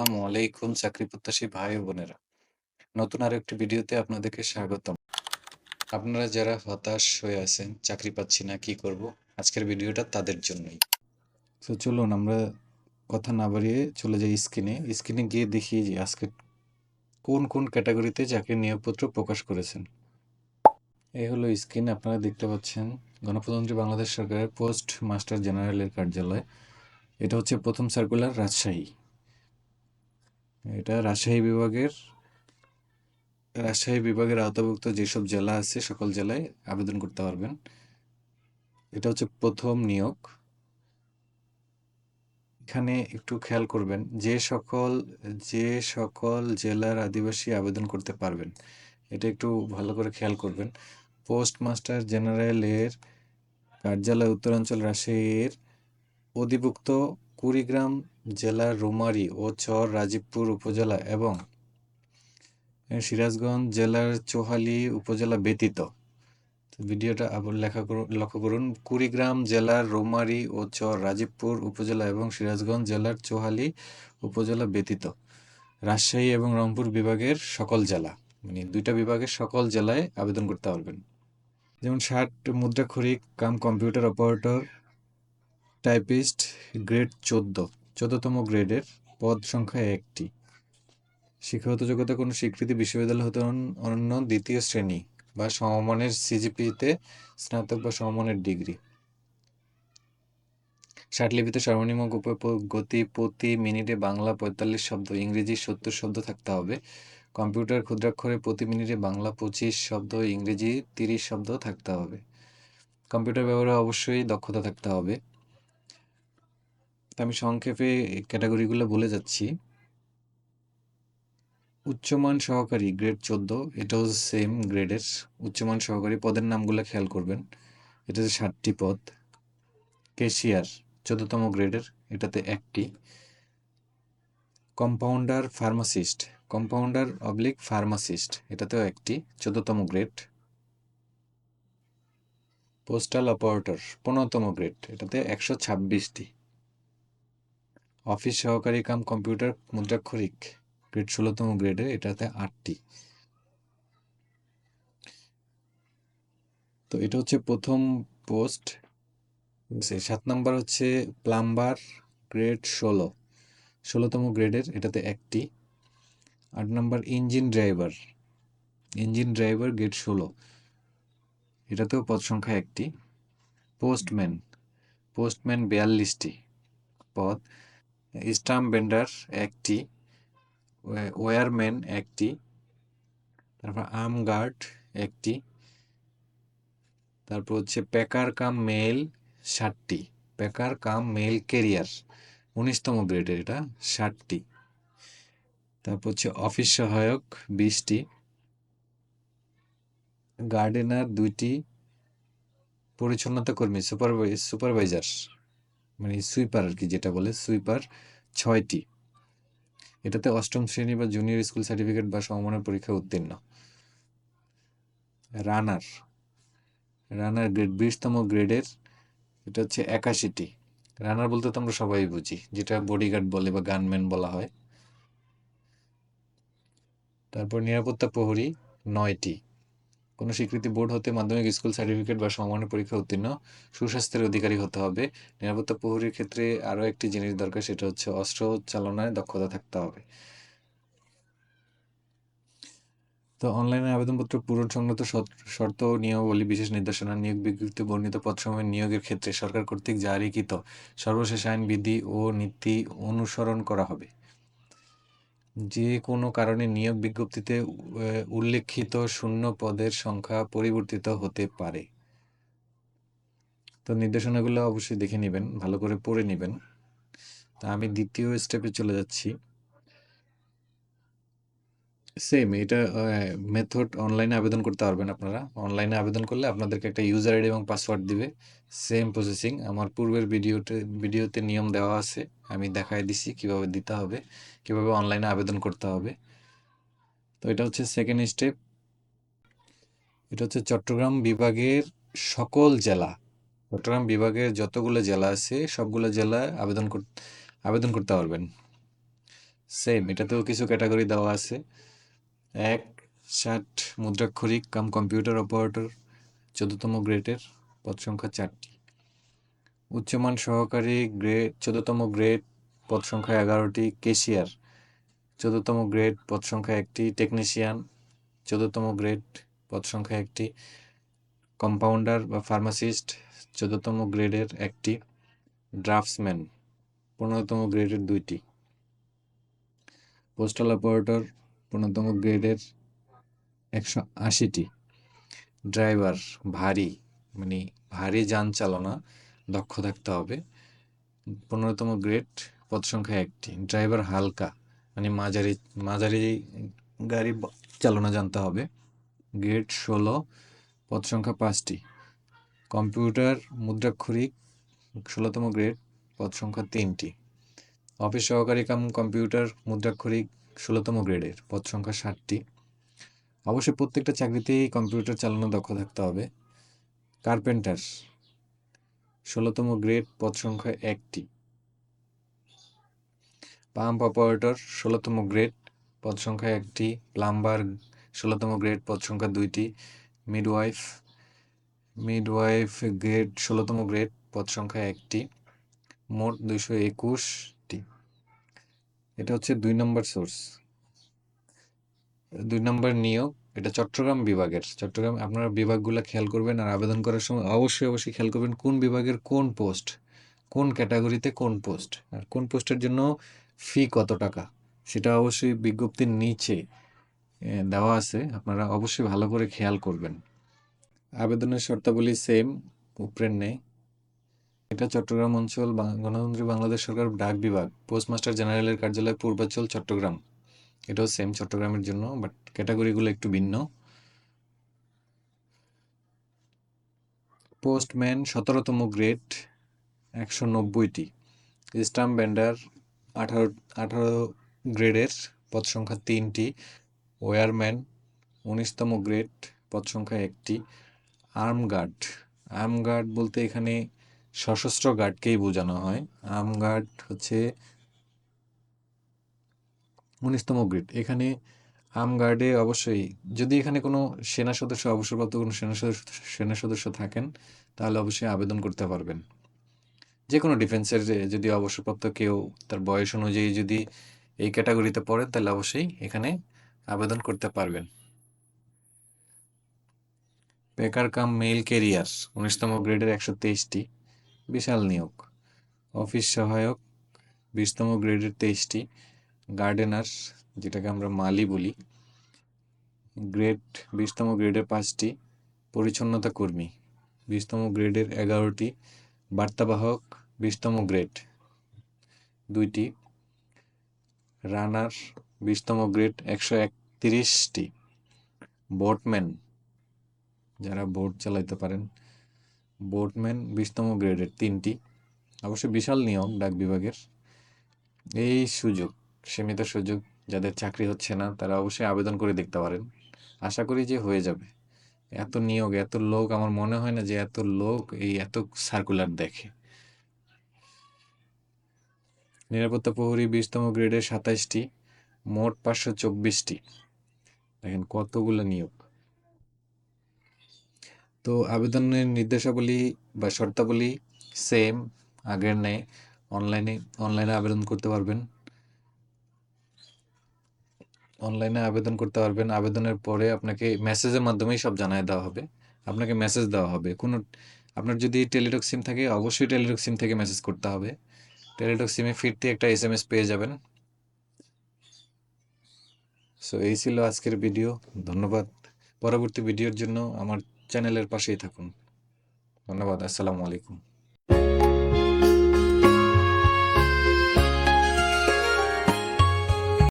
আসসালামু আলাইকুম, চাকরি প্রত্যাশী ভাই ও বোনেরা। নতুন আর একটি ভিডিওতে আপনাদেরকে স্বাগতম। আপনারা যারা হতাশ হয়ে আছেন, চাকরি পাচ্ছি না, কি করব? আজকের ভিডিওটা তাদের জন্যই। তো চলুন আমরা কথা না বাড়িয়ে চলে যাই স্ক্রিনে। স্ক্রিনে গিয়ে দেখি যে আজকে কোন কোন ক্যাটাগরিতে চাকরির নিয়োগপত্র প্রকাশ করেছেন। এই হলো স্ক্রিন, আপনারা দেখতে পাচ্ছেন। গণপ্রজাতন্ত্রী বাংলাদেশ সরকারের পোস্ট মাস্টার জেনারেলের কার্যালয়। এটা হচ্ছে প্রথম সার্কুলার রাজশাহী। এটা রাজশাহী বিভাগের রাজশাহী বিভাগের আওতাভুক্ত যেসব জেলা আছে, সকল জেলায় আবেদন করতে পারবেন। এটা হচ্ছে প্রথম নিয়োগ। এখানে একটু খেয়াল করবেন, যে সকল যে সকল জেলার আদিবাসী আবেদন করতে পারবেন, এটা একটু ভালো করে খেয়াল করবেন। পোস্ট মাস্টার জেনারেলের কার্যালয় উত্তরাঞ্চল রাজশাহীর অধিভুক্ত কুড়িগ্রাম জেলার রুমারী ও চর রাজীবপুর উপজেলা এবং সিরাজগঞ্জ জেলার চোহালি উপজেলা ব্যতীত। ভিডিওটা আবার লেখা করুন, লক্ষ্য করুন। কুড়িগ্রাম জেলার রৌমারী ও চর রাজীবপুর উপজেলা এবং সিরাজগঞ্জ জেলার চোহালি উপজেলা ব্যতীত। রাজশাহী এবং রংপুর বিভাগের সকল জেলা মানে দুইটা বিভাগের সকল জেলায় আবেদন করতে পারবেন। যেমন ষাট মুদ্রাক্ষরিক cum computer operator typist grade চোদ্দ। চোদ্দতম গ্রেডের পদ সংখ্যা একটি। শিক্ষাগত যোগ্যতা কোনো স্বীকৃতি বিশ্ববিদ্যালয় হতে অন্য দ্বিতীয় শ্রেণি বা সমমানের সিজিপিতে স্নাতক বা সমমানের ডিগ্রি। ষাটলিপিতে সর্বনিম্ন গতি প্রতি মিনিটে বাংলা পঁয়তাল্লিশ শব্দ, ইংরেজি সত্তর শব্দ থাকতে হবে। কম্পিউটার ক্ষুদ্রাক্ষরে প্রতি মিনিটে বাংলা পঁচিশ শব্দ, ইংরেজি তিরিশ শব্দ থাকতে হবে। কম্পিউটার ব্যবহারে অবশ্যই দক্ষতা থাকতে হবে। আমি সংক্ষেপে ক্যাটাগরিগুলো বলে যাচ্ছি। উচ্চমান সহকারী গ্রেড চোদ্দ এটাও সেম গ্রেডের উচ্চমান সহকারী পদের নামগুলো খেয়াল করবেন। এটা হচ্ছে ষাটটি পদ। কেশিয়ার, চোদ্দতম গ্রেডের এটাতে একটি। Compounder pharmacist compounder oblique pharmacist এটাতেও একটি, চোদ্দতম গ্রেড পোস্টাল অপারেটর পনেরোতম গ্রেড এটাতে একশো ছাব্বিশটি। অফিস সহকারী কাম কম্পিউটার মুদ্রাক্ষরিক, গ্রেড ষোলোতম গ্রেডের, এটাতে আটটি। তো এটা হচ্ছে প্রথম পোস্ট। সাত নাম্বার হচ্ছে প্লাম্বার, গ্রেড ষোলো। ষোলোতম গ্রেডের, এটাতে একটি। আট number engine driver. Engine driver, grade ষোলো। এটাতেও পদ সংখ্যা একটি। পোস্টম্যান। পোস্টম্যান বিয়াল্লিশটি পদ। স্টাম্প বেন্ডার একটি, ওয়ারম্যান একটি, তারপর আর্ম গার্ড একটি, তারপর হচ্ছে প্যাকার কাম মেল ষাটটি, প্যাকার কাম মেল কেরিয়ার উনিশতম গ্রেডের এটা ষাটটি। তারপর হচ্ছে অফিস সহায়ক বিশটি, গার্ডেনার দুইটি, পরিচ্ছন্নতা কর্মী, সুপারভাই, সুপারভাইজার। মানে সুইপার আর কি যেটা বলে, সুইপার ছয়টি। এটাতে অষ্টম শ্রেণি বা জুনিয়র স্কুল সার্টিফিকেট বা সমমানের পরীক্ষা উত্তীর্ণ। রানার রানার গ্রেড বিশতম গ্রেডের, এটা হচ্ছে একাশিটি। রানার বলতে তো আমরা সবাই বুঝি, যেটা বডিগার্ড বলে বা গানম্যান বলা হয়। তারপর নিরাপত্তা প্রহরী নয়টি। কোনো স্বীকৃতি বোর্ড হতে মাধ্যমিক স্কুল সার্টিফিকেট বা সমানের পরীক্ষা উত্তীর্ণ, সুস্বাস্থ্যের অধিকারী হতে হবে। নিরাপত্তা প্রহরীর ক্ষেত্রে আরও একটি জিনিস দরকার, সেটা হচ্ছে অস্ত্র চালনায় দক্ষতা থাকতে হবে। তো অনলাইনে আবেদনপত্র পূরণ সংক্রান্ত শর্ত নিয়মাবলী, বিশেষ নির্দেশনা, নিয়োগ বিজ্ঞপ্তি, বর্ণিত পদসমূহের নিয়োগের ক্ষেত্রে সরকার কর্তৃক জারিকৃত সর্বশেষ আইন বিধি ও নীতি অনুসরণ করা হবে। যে কোনো কারণে নিয়োগ বিজ্ঞপ্তিতে উল্লেখিত শূন্য পদের সংখ্যা পরিবর্তিত হতে পারে। তো নির্দেশনাগুলো অবশ্যই দেখে নেবেন, ভালো করে পড়ে নেবেন। তা আমি দ্বিতীয় স্টেপে চলে যাচ্ছি। সেম এটা মেথড অনলাইনে আবেদন করতে পারবেন আপনারা। অনলাইনে আবেদন করলে আপনাদেরকে একটা ইউজার আইডি এবং পাসওয়ার্ড দিবে। সেম প্রসেসিং আমার পূর্বের ভিডিওতে ভিডিওতে নিয়ম দেওয়া আছে। আমি দেখাই দিছি কীভাবে দিতে হবে, কীভাবে অনলাইনে আবেদন করতে হবে। তো এটা হচ্ছে সেকেন্ড স্টেপ এটা হচ্ছে চট্টগ্রাম বিভাগের সকল জেলা। চট্টগ্রাম বিভাগের যতগুলো জেলা আছে, সবগুলো জেলায় আবেদন আবেদন করতে পারবেন। সেম এটাতেও কিছু ক্যাটাগরি দেওয়া আছে। এক ষাট মুদ্রাক্ষরিক কাম কম্পিউটার অপারেটর, চোদ্দতম গ্রেডের পদ সংখ্যা চারটি। উচ্চমান সহকারী গ্রেড চোদ্দতম গ্রেড পদ সংখ্যা এগারোটি কেশিয়ার, চোদ্দতম গ্রেড পদ সংখ্যা একটি টেকনিশিয়ান, চোদ্দতম গ্রেড পদ সংখ্যা একটি কম্পাউন্ডার বা ফার্মাসিস্ট, চোদ্দতম গ্রেডের একটি ড্রাফটসম্যান, পনেরোতম গ্রেডের দুইটি। পোস্টাল অপারেটর পনেরোতম গ্রেডের একশো আশিটি। ড্রাইভার ভারী মানে ভারী যান চালনা, দক্ষ থাকতে হবে। পনেরোতম গ্রেড পদ সংখ্যা একটি, ড্রাইভার হালকা মানে মাঝারি মাঝারি গাড়ি চালনা জানতে হবে। গ্রেড ষোলো পদ সংখ্যা পাঁচটি। কম্পিউটার মুদ্রাক্ষরিক, ষোলোতম গ্রেড পদ সংখ্যা তিনটি। অফিস সহকারী কাম কম্পিউটার মুদ্রাক্ষরিক ষোলোতম গ্রেডের, পদ সংখ্যা ষাটটি। অবশ্যই প্রত্যেকটা চাকরিতেই কম্পিউটার চালানো দক্ষ থাকতে হবে। কার্পেন্টার, ষোলোতম গ্রেড, পদ সংখ্যা একটি। পাম্প অপারেটর, ষোলোতম গ্রেড, পদ সংখ্যা একটি। প্লাম্বার, ষোলোতম গ্রেড, পদ সংখ্যা দুইটি। মিডওয়াইফ মিডওয়াইফ গ্রেড, ষোলোতম গ্রেড, পদ সংখ্যা একটি। মোট দুইশো একুশটি এটা হচ্ছে দুই নম্বর সোর্স দুই নম্বর নিয়োগ, এটা চট্টগ্রাম বিভাগের। চট্টগ্রাম, আপনারা বিভাগগুলো খেয়াল করবেন আর আবেদন করার সময় অবশ্যই অবশ্যই খেয়াল করবেন কোন বিভাগের কোন পোস্ট কোন ক্যাটাগরিতে কোন পোস্ট আর কোন পোস্টের জন্য ফি কত টাকা, সেটা অবশ্যই বিজ্ঞপ্তির নিচে দেওয়া আছে। আপনারা অবশ্যই ভালো করে খেয়াল করবেন। আবেদনের শর্তাবলী সেম উপরের নেই। এটা চট্টগ্রাম অঞ্চল গণতন্ত্রী বাংলাদেশ সরকার ডাক বিভাগ, পোস্টমাস্টার জেনারেলের কার্যালয় পূর্বাঞ্চল চট্টগ্রাম। এটাও সেম চট্টগ্রামের জন্য বাট ক্যাটাগরিগুলো একটু ভিন্ন। পোস্টম্যান সতেরোতম গ্রেড একশো নব্বইটি। স্টাম্প ব্যান্ডার আঠারো আঠারো গ্রেডের পদ সংখ্যা তিনটি। ওয়ারম্যান উনিশতম গ্রেড পদ সংখ্যা একটি। আর্ম গার্ড আর্ম গার্ড বলতে এখানে সশস্ত্র গার্ডকেই বোঝানো হয়। আর্ম গার্ড হচ্ছে উনিশতম গ্রেড। এখানে আর্ম গার্ডে অবশ্যই যদি এখানে কোনো সেনা সদস্য, অবসরপ্রাপ্ত কোনো সেনা সদস্য সেনা সদস্য থাকেন, তাহলে অবশ্যই আবেদন করতে পারবেন। যে কোনো ডিফেন্সের যদি অবসরপ্রাপ্ত কেউ তার বয়স অনুযায়ী যদি এই ক্যাটাগরিতে পড়েন, তাহলে অবশ্যই এখানে আবেদন করতে পারবেন। বেকার কাম মেইল কেরিয়ার উনিশতম গ্রেডের একশো তেইশটি। বিশাল নিয়োগ। অফিস সহায়ক, বিশতম গ্রেডের তেইশটি গার্ডেনার যেটাকে আমরা মালি বলি। গ্রেড, বিশতম গ্রেডের পাঁচটি পরিচ্ছন্নতা কর্মী। বিশতম গ্রেডের এগারোটি বার্তাবাহক, বিশতম গ্রেড দুইটি রানার বিশতম গ্রেড একশো একত্রিশটি বোটম্যান যারা বোট চালাইতে পারেন। বোটম্যান বিশতম গ্রেডের তিনটি অবশ্যই বিশাল নিয়ম ডাক বিভাগের। এই সুযোগ, সীমিত সুযোগ যাদের চাকরি হচ্ছে না, তারা অবশ্যই আবেদন করে দেখতে পারেন। আশা করি যে হয়ে যাবে। এত নিয়োগ, এত লোক, আমার মনে হয় না যে এত লোক এই এত সার্কুলার দেখে। নিরাপত্তা প্রহরী বিশতম গ্রেডের সাতাইশটি, মোট পাঁচশো চব্বিশটি। দেখেন কতগুলো নিয়োগ। তো আবেদনের নির্দেশাবলী বা শর্তাবলী সেম আগের নেই অনলাইনে অনলাইনে আবেদন করতে পারবেন। অনলাইনে আবেদন করতে পারবেন। আবেদনের পরে আপনাকে মেসেজের মাধ্যমেই সব জানায় দেওয়া হবে। আপনাকে মেসেজ দেওয়া হবে। কোনো, আপনার যদি টেলিটক সিম থাকে, অবশ্যই টেলিটক সিম থেকে মেসেজ করতে হবে। টেলিটক সিমে ফিরতে একটা এস এম এস পেয়ে যাবেন। সো এই ছিল আজকের ভিডিও ধন্যবাদ। পরবর্তী ভিডিওর জন্য আমার চ্যানেলের পাশেই থাকুন। ধন্যবাদ আসসালামু আলাইকুম।